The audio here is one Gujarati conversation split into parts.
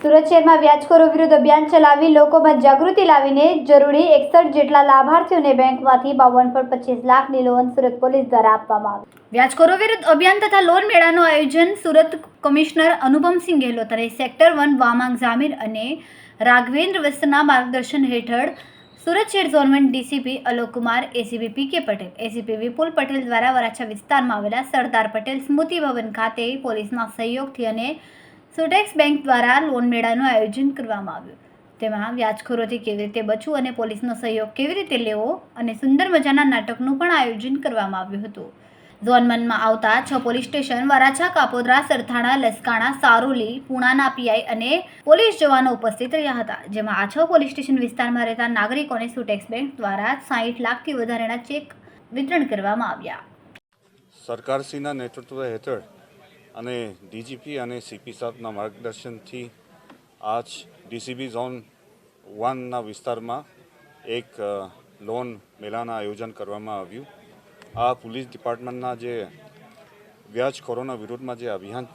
સુરત શહેરમાં વ્યાજખોરો વિરુદ્ધ અભિયાન ચલાવી લોકોમાં જાગૃતિ લાવીને જરૂરી એકસઠ જેટલા લાભાર્થીઓને બેંકમાંથી બાવન પર પચીસ લાખની લોન સુરત પોલીસ દ્વારા આપવામાં આવી. વ્યાજખોરો વિરુદ્ધ અભિયાન તથા લોન મેળાનું આયોજન સુરત કમિશનર અનુપમસિંહ ગેહલોત અને સેક્ટર વન વામાંગ જામીર અને રાઘવેન્દ્ર વસ્તના માર્ગદર્શન હેઠળ સુરત શહેર zone DCP DCP Alok Kumar ACP P K Patel. ACP વિપુલ પટેલ દ્વારા વરાછા વિસ્તારમાં આવેલા સરદાર પટેલ સ્મૃતિ ભવન ખાતે પોલીસના સહયોગથી અને સુટેક્સ બેંક દ્વારા લોન મેળાનું આયોજન કરવામાં આવ્યું. તેમાં વ્યાજખોરોથી કેવી રીતે બચવું અને પોલીસનો સહયોગ કેવી રીતે લેવો અને સુંદર મજાના નાટકનું પણ આયોજન કરવામાં આવ્યું હતું. ઝોન વનમાં આવતા છ પોલીસ સ્ટેશન, વરાછા, કાપોદરા, સરથાણા, લસકાણા, સારોલી, પુણાના પીઆઈ અને પોલીસ જવાનો ઉપસ્થિત રહ્યા હતા. જેમાં આ છ પોલીસ સ્ટેશન વિસ્તારમાં રહેતા નાગરિકોને સુટેક્સ બેંક દ્વારા સાહીઠ લાખથી વધારેના ચેક વિતરણ કરવામાં આવ્યા. સરકારશ્રીના નેતૃત્વ હેઠળ અને ડીજીપી અને સીપી સાહેબના માર્ગદર્શનથી આજ ડીસીબી ઝોન વનના વિસ્તારમાં એક લોન મેળાના આયોજન કરવામાં આવ્યું. આ પોલીસ ડિપાર્ટમેન્ટના જે વ્યાજખોરોના વિરોધમાં જે અભિયાન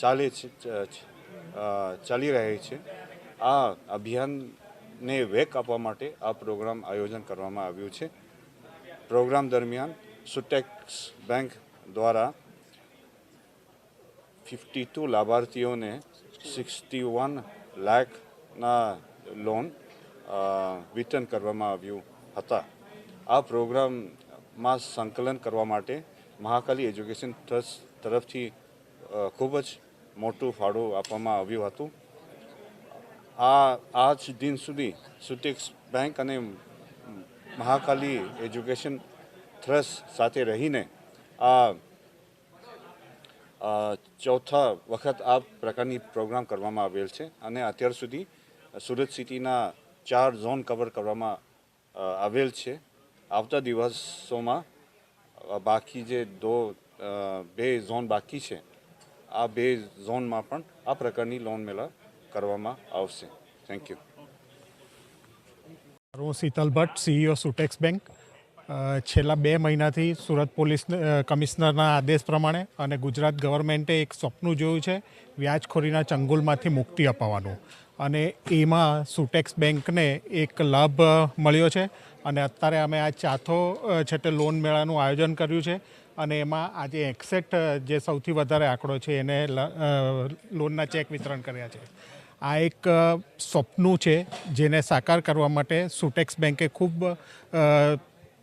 ચાલે છે ચાલી રહે છે, આ અભિયાનને વેગ આપવા માટે આ પ્રોગ્રામ આયોજન કરવામાં આવ્યું છે. પ્રોગ્રામ દરમિયાન સુટેક્સ બેંક દ્વારા ફિફ્ટી ટુ લાભાર્થીઓને સિક્સટી વન લાખના લોન વિતરણ કરવામાં આવ્યું હતા. આ પ્રોગ્રામમાં સંકલન કરવા માટે મહાકાલી એજ્યુકેશન ટ્રસ્ટ તરફથી ખૂબ જ મોટું ફાળો આપવામાં આવ્યું હતું. આ, આજ દિન સુધી સુટેક્સ બેંક અને મહાકાલી એજ્યુકેશન ટ્રસ્ટ સાથે રહીને આ ચોથા વખત આ પ્રકારની પ્રોગ્રામ કરવામાં આવેલ છે અને અત્યાર સુધી સુરત સિટીના ચાર ઝોન કવર કરવામાં આવેલ છે. આવતા દિવસોમાં બાકી જે દો બે ઝોન બાકી છે, આ બે ઝોનમાં પણ આ પ્રકારની લોન મેળા કરવામાં આવશે. થેન્ક યુ હું શીતલ ભટ્ટ સીઈઓ સુટેક્સ બેંક છેલ્લા બે મહિનાથી સુરત પોલીસ કમિશનરના આદેશ પ્રમાણે અને ગુજરાત ગવર્મેન્ટે એક સ્વપ્નું જોયું છે, વ્યાજખોરીના ચંગુલમાંથી મુક્તિ અપાવવાનું. અને એમાં સુટેક્સ બેંકને એક લાભ મળ્યો છે. અને અત્યારે અમે આ ચાથો અ, છે તે લોન મેળાનું આયોજન કર્યું છે. અને એમાં આજે એક્સેટ જે સૌથી વધારે આંકડો છે એને લોનના ચેક વિતરણ કર્યા છે. આ એક સ્વપ્નું છે જેને સાકાર કરવા માટે સુટેક્સ બેંકે ખૂબ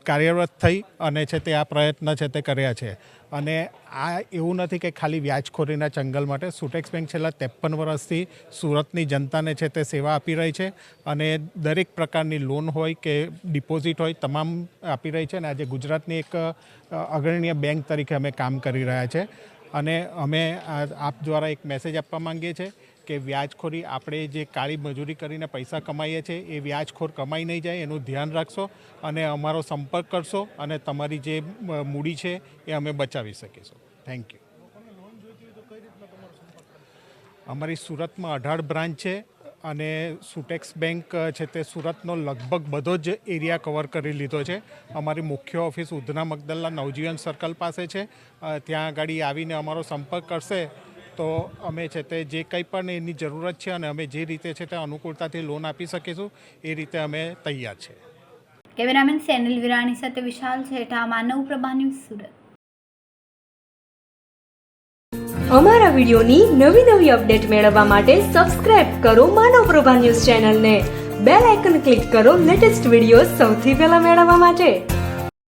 કાર્યરત થઈ અને છે તે આ પ્રયત્ન છે તે કર્યા છે. અને આ એવું નથી કે ખાલી વ્યાજખોરીના ચંગલ માટે. સુટેક્સ બેંક છેલ્લા ત્રેપન વર્ષથી સુરતની જનતાને છે તે સેવા આપી રહી છે અને દરેક પ્રકારની લોન હોય કે ડિપોઝિટ હોય તમામ આપી રહી છે અને આજે ગુજરાતની એક અગ્રણીય બેંક તરીકે અમે કામ કરી રહ્યા છે. અને અમે આપ દ્વારા એક મેસેજ આપવા માંગીએ છીએ કે વ્યાજખોરી આપણે જે કાળી મજૂરી કરીને પૈસા કમાઈએ છીએ, એ વ્યાજખોર કમાઈ નહીં જાય, એનું ધ્યાન રાખશો અને અમારો સંપર્ક કરશો અને તમારી જે મૂડી છે એ અમે બચાવી શકીશું. થેન્ક યુ અમારી સુરતમાં અઢાર બ્રાન્ચ છે અને સુટેક્સ બેંક છે તે સુરતનો લગભગ બધો જ એરિયા કવર કરી લીધો છે. અમારી મુખ્ય ઓફિસ ઉધના મગદલ્લા નવજીવન સર્કલ પાસે છે. ત્યાં આગળ આવીને અમારો સંપર્ક કરશે. તો અમે છે તે જે કંઈ પણ એની જરૂરત છે અને અમે જે રીતે છે તે અનુકૂળતાથી લોન આપી શકીશું એ રીતે અમે તૈયાર છીએ કેમેરામેન સેનિલ વિરાણી સાથે વિશાલ છેઠા માનવ પ્રભા ન્યૂઝ સુરત. અમારા વિડીયોની નવી નવી અપડેટ મેળવવા માટે સબસ્ક્રાઇબ કરો માનવ પ્રભા ન્યૂઝ ચેનલને. બેલ આઇકન ક્લિક કરો લેટેસ્ટ વીડિયો સૌથી પહેલા મેળવવા માટે.